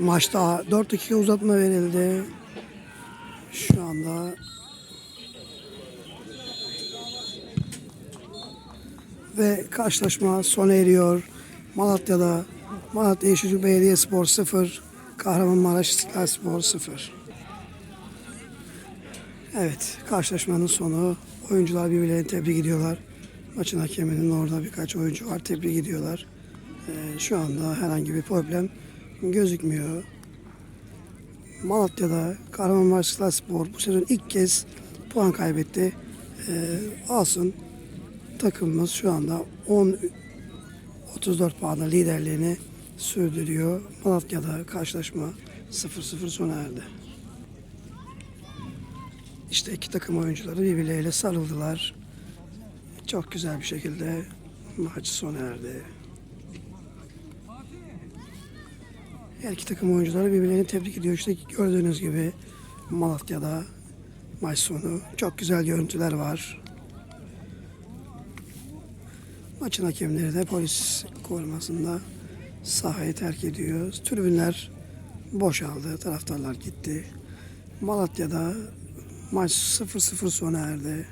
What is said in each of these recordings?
maçta 4 dakika uzatma verildi. Şu anda ve karşılaşma sona eriyor. Malatya'da Malatya Yeşilçuk Belediyespor 0, Kahramanmaraş İstiklal Spor 0. Evet, karşılaşmanın sonu. Oyuncular birbirlerini tebrik ediyorlar. Maçın hakeminin orada birkaç oyuncu var, tebrik ediyorlar. Ee, şu anda herhangi bir problem gözükmüyor. Malatya'da Kahramanmaraş Spor bu sezon ilk kez puan kaybetti. Ee, alsın takımımız şu anda 10 34 puanla liderliğini sürdürüyor. Malatya'da karşılaşma 0-0 sona erdi. İşte iki takım oyuncuları birbirleriyle sarıldılar. Çok güzel bir şekilde maç sona erdi. Her iki takım oyuncuları birbirlerini tebrik ediyor. İşte gördüğünüz gibi Malatya'da maç sonu çok güzel görüntüler var. Maçın hakemleri de polis korumasında sahayı terk ediyor. Tribünler boşaldı, taraftarlar gitti. Malatya'da maç 0-0 sona erdi.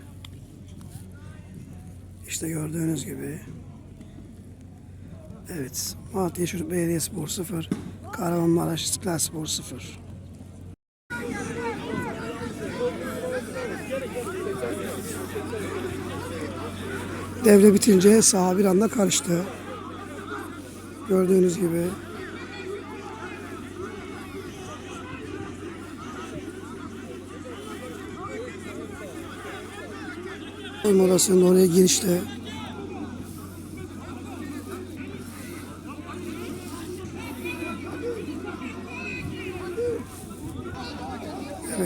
İşte gördüğünüz gibi. Evet, Malatya Yeşilçuk Belediyespor 0, Kahramanmaraş İstiklal Spor 0. Devre bitince saha bir anda karıştı. Gördüğünüz gibi. Oyun odasının oraya girişte.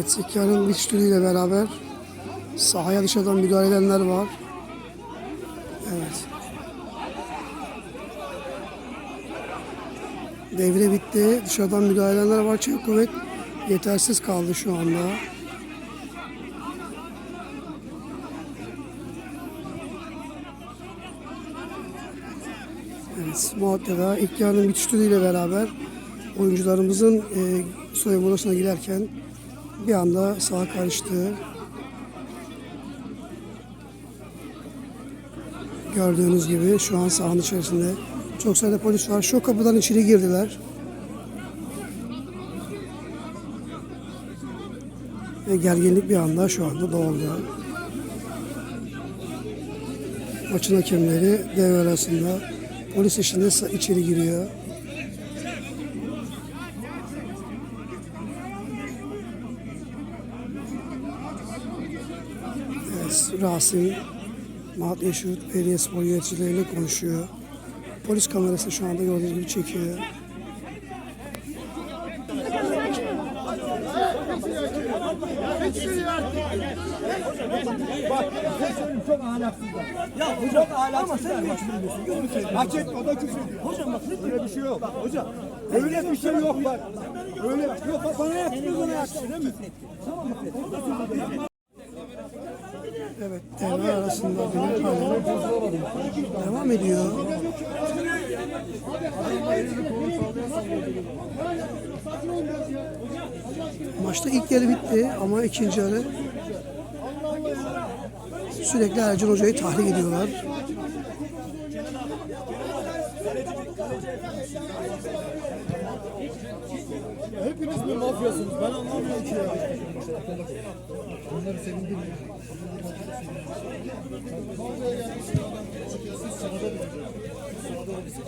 Sikya'nın bitiştiriyle beraber sahaya dışarıdan müdahale edenler var. Evet. Devre bitti. Dışarıdan müdahaleler var. Çevik kuvvet yetersiz kaldı şu anda. Evet, Malatya'da ilk yarının bitiştiriyle beraber oyuncularımızın e, soyunma odasına girerken bir anda sağa karıştı. Gördüğünüz gibi şu an sahanın içerisinde çok sayıda polis var. Şu kapıdan içeri girdiler. Ve gerginlik bir anda şu anda doğdu. Maçın hakemleri devre arasında polis eşliğinde içeri giriyor. Rasim Mahat Yeşil Belediyespor yöneticileriyle konuşuyor. Polis kamerası şu anda gördüğünüz gibi çekiyor. Çok ahlaksızlar. Ya hocam çok ahlaksızlar. Ama sen niye küfür ediyorsun? Gözünü seveyim. Hak et, o da küfür ediyor. Hocam bak öyle bir şey yok. Bak hocam. Öyle bir şey yok bak. Öyle yok bak bana yaptınız bana yaptınız değil mi? Tamam mı? Evet, devre arasında devam ediyor. Maçta ilk yarı bitti ama ikinci yarı sürekli Ercan Hoca'yı tahrik ediyorlar. Hepiniz mi mafyasınız? Ben anlamıyorum ki ya.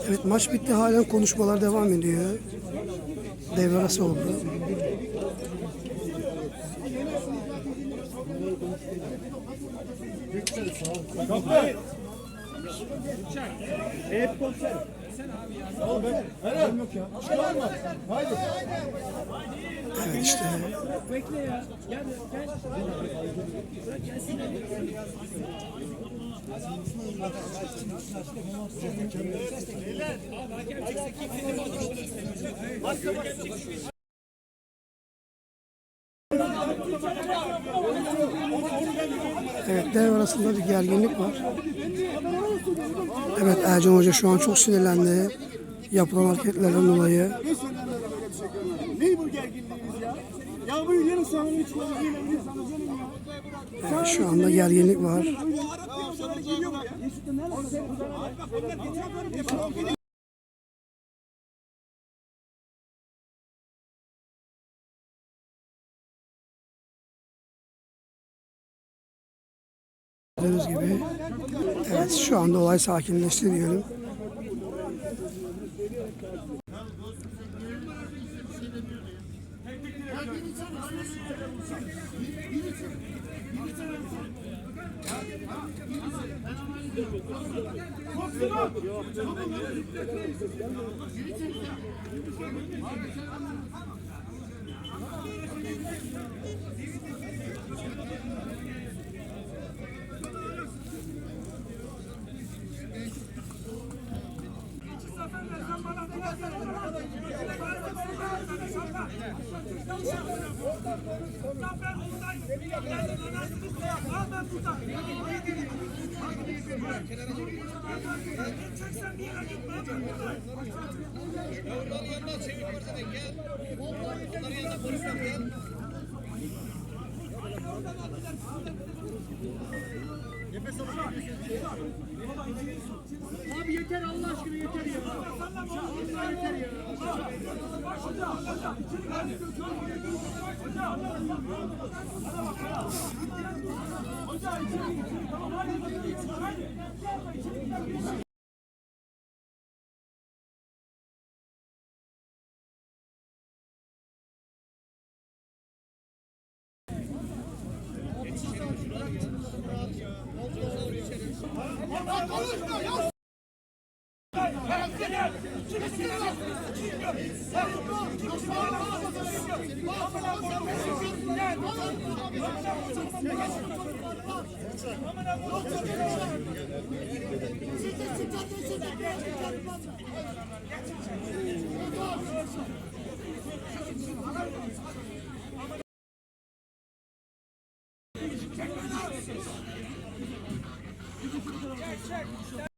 Evet maç bitti halen konuşmalar devam ediyor. Devre arası oldu. Hep komiser. Al ben. Helal. Yok ya. Çıkarma. Haydi. İşte Evet devre arasında bir gerginlik var. Evet Ercan Hoca şu an çok sinirlendi. Yapılan hareketlerden dolayı. Ne bu gerginliğiniz ya? Ya bu yarın sahanın. Evet, şu anda gerginlik var. Bu Arap piyasaları geliyor mu ya? Yeşil'de nerede? Onlar geçiyor. Gördüğünüz gibi evet şu anda olay sakinleşti diyelim. Abi yeter Allah aşkına yeter ya. Allah yeter ya. Çıkışın Çek!